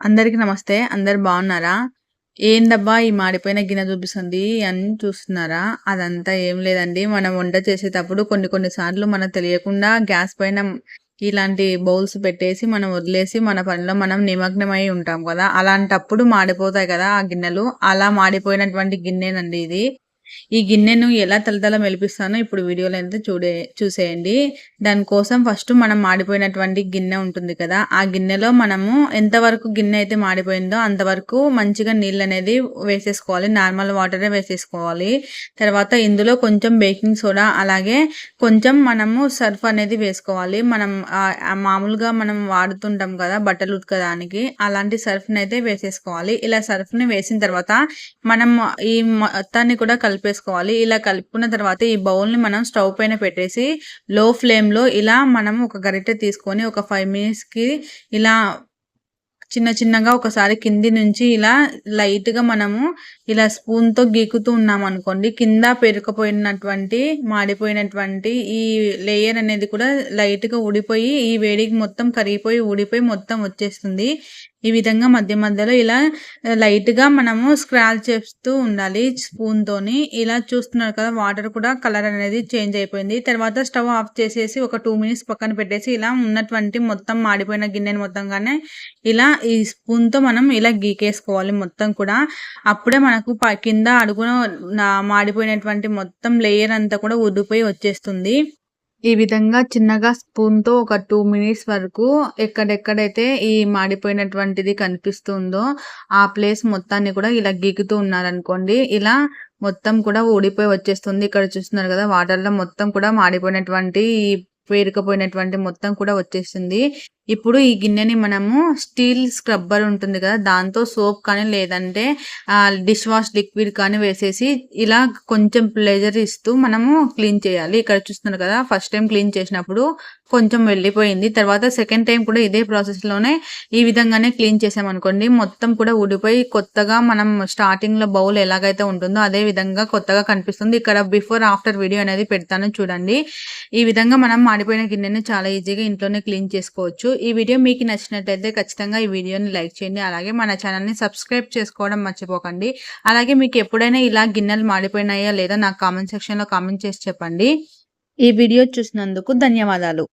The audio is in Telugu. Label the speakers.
Speaker 1: అందరికి నమస్తే. అందరు బాగున్నారా? ఏందబ్బా ఈ మాడిపోయిన గిన్నె చూపిస్తుంది అని చూస్తున్నారా? అదంతా ఏం లేదండి. మనం వంట చేసేటప్పుడు కొన్ని కొన్ని సార్లు మనకు తెలియకుండా గ్యాస్ పైన ఇలాంటి బౌల్స్ పెట్టేసి మనం వదిలేసి మన పనిలో మనం నిమగ్నమై ఉంటాం కదా. అలాంటప్పుడు మాడిపోతాయి కదా ఆ గిన్నెలు. అలా మాడిపోయినటువంటి గిన్నెనండి ఇది. ఈ గిన్నెను ఎలా తలతల మెలిపిస్తానో ఇప్పుడు వీడియోలో అయితే చూడే చూసేయండి. దానికోసం ఫస్ట్ మనం మాడిపోయినటువంటి గిన్నె ఉంటుంది కదా ఆ గిన్నెలో మనము ఎంతవరకు గిన్నె అయితే మాడిపోయిందో అంతవరకు మంచిగా నీళ్ళు అనేది వేసేసుకోవాలి నార్మల్ వాటరే వేసేసుకోవాలి. తర్వాత ఇందులో కొంచెం బేకింగ్ సోడా అలాగే కొంచెం మనము సర్ఫ్ అనేది వేసుకోవాలి. మనం మామూలుగా మనం వాడుతుంటాం కదా బట్టలు ఉతకడానికి అలాంటి సర్ఫ్ని అయితే వేసేసుకోవాలి. ఇలా సర్ఫ్ని వేసిన తర్వాత మనం ఈ మొత్తాన్ని కూడా కలిపి కలిపేసుకోవాలి. ఇలా కలుపుకున్న తర్వాత ఈ బౌల్ని మనం స్టవ్ పైన పెట్టేసి లో ఫ్లేమ్లో ఇలా మనం ఒక గరిటె తీసుకొని ఒక ఫైవ్ మినిట్స్కి ఇలా చిన్న చిన్నగా ఒకసారి కింది నుంచి ఇలా లైట్గా మనము ఇలా స్పూన్తో గీకుతూ ఉన్నాం అనుకోండి కింద పెరుకపోయినటువంటి మాడిపోయినటువంటి ఈ లేయర్ అనేది కూడా లైట్గా ఊడిపోయి ఈ వేడికి మొత్తం కరిగిపోయి ఊడిపోయి మొత్తం వచ్చేస్తుంది. ఈ విధంగా మధ్య మధ్యలో ఇలా లైట్గా మనము స్క్రాచ్ చేస్తూ ఉండాలి స్పూన్తోని. ఇలా చూస్తున్నారు కదా వాటర్ కూడా కలర్ అనేది చేంజ్ అయిపోయింది. తర్వాత స్టవ్ ఆఫ్ చేసేసి ఒక టూ మినిట్స్ పక్కన పెట్టేసి ఇలా ఉన్నటువంటి మొత్తం మాడిపోయిన గిన్నెని మొత్తంగానే ఇలా ఈ స్పూన్తో మనం ఇలా గీకేసుకోవాలి మొత్తం కూడా అప్పుడే మనకు కింద అడుగున మాడిపోయినటువంటి మొత్తం లేయర్ అంతా కూడా ఉడిపోయి వచ్చేస్తుంది ఈ విధంగా చిన్నగా స్పూన్‌తో ఒక టూ మినిట్స్ వరకు ఎక్కడెక్కడైతే ఈ మాడిపోయినటువంటిది కనిపిస్తుందో, ఆ ప్లేస్ మొత్తాన్ని కూడా ఇలా గీకుతూ ఉన్నారనుకోండి. ఇలా మొత్తం కూడా ఊడిపోయి వచ్చేస్తుంది. ఇక్కడ చూస్తున్నారు కదా! వాటర్‌లో మొత్తం కూడా మాడిపోయినటువంటి పేరుకపోయినటువంటి మొత్తం కూడా వచ్చేసింది. ఇప్పుడు ఈ గిన్నెని మనము స్టీల్ స్క్రబ్బర్ ఉంటుంది కదా దాంతో సోప్ కానీ లేదంటే డిష్ వాష్ లిక్విడ్ కానీ వేసేసి ఇలా కొంచెం ప్లెజర్ ఇస్తూ మనము క్లీన్ చేయాలి. ఇక్కడ చూస్తున్నారు కదా ఫస్ట్ టైం క్లీన్ చేసినప్పుడు కొంచెం వెళ్ళిపోయింది. తర్వాత సెకండ్ టైం కూడా ఇదే ప్రాసెస్లోనే ఈ విధంగానే క్లీన్ చేసామనుకోండి మొత్తం కూడా ఊడిపోయి కొత్తగా మనం స్టార్టింగ్లో బౌల్ ఎలాగైతే ఉంటుందో అదే విధంగా కొత్తగా కనిపిస్తుంది. ఇక్కడ బిఫోర్ ఆఫ్టర్ వీడియో అనేది పెడతాను చూడండి. ఈ విధంగా మనం మాడిపోయిన గిన్నెని చాలా ఈజీగా ఇంట్లోనే క్లీన్ చేసుకోవచ్చు. ఈ వీడియో మీకు నచ్చినట్లయితే ఖచ్చితంగా ఈ వీడియోని లైక్ చేయండి. అలాగే మన ఛానల్ని సబ్స్క్రైబ్ చేసుకోవడం మర్చిపోకండి. అలాగే మీకు ఎప్పుడైనా ఇలా గిన్నెలు మాడిపోయినాయా లేదా నాకు కామెంట్ సెక్షన్లో కామెంట్ చేసి చెప్పండి. ఈ వీడియో చూసినందుకు ధన్యవాదాలు.